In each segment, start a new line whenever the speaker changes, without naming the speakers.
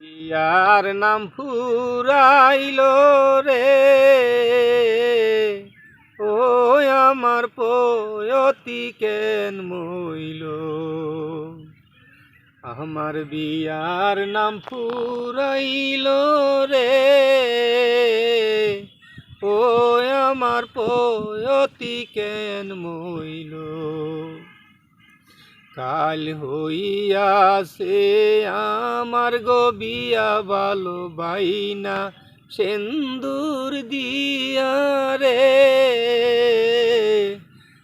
ইয়ার নাম ফুরাইল রে। ও আমার পয়তি কেন মইল? আমার বিয়ার নাম ফুরাইল রে। ও আমার পয়তি কেন মইল? কাল হইয়াছে আমার গবিয়া ভালো বাইনা সেন্দুর দিয়া রে।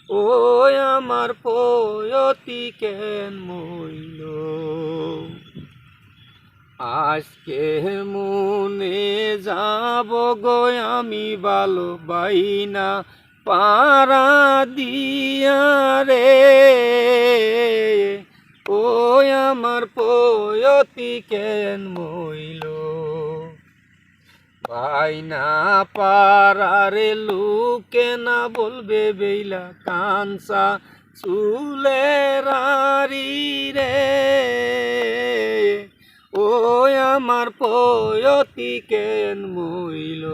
ও আমার পয়তি কেন মইল? আজকে মনে যাব গো আমি ভালো বাইনা পারা দিয়া রে। পয়তি কেন মইল? বাইনা পারারে লুকে না বলবে, বেইলা কানসা চুলের রে। ও আমার পয়তি কেন মইল?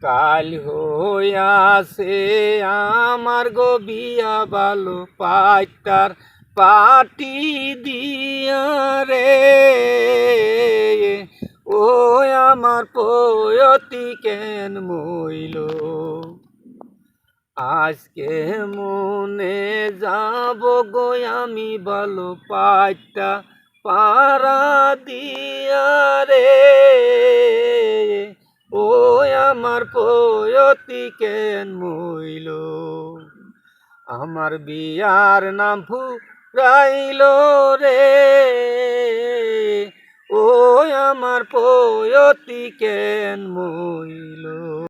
কাল হইয়াছে আমার গো বিয়া ভালো পাইতার পাটি দিয়া রে। ও আমার পয়তি কেন মইল? আজকে মনে যাব গো আমি ভালো পাইতা পারা দিয়া রে। ও আমার পয়তি কেন মইল? আমার বিয়ার নাম ফুরাইল রে। ও আমার পয়তি কেন মইল?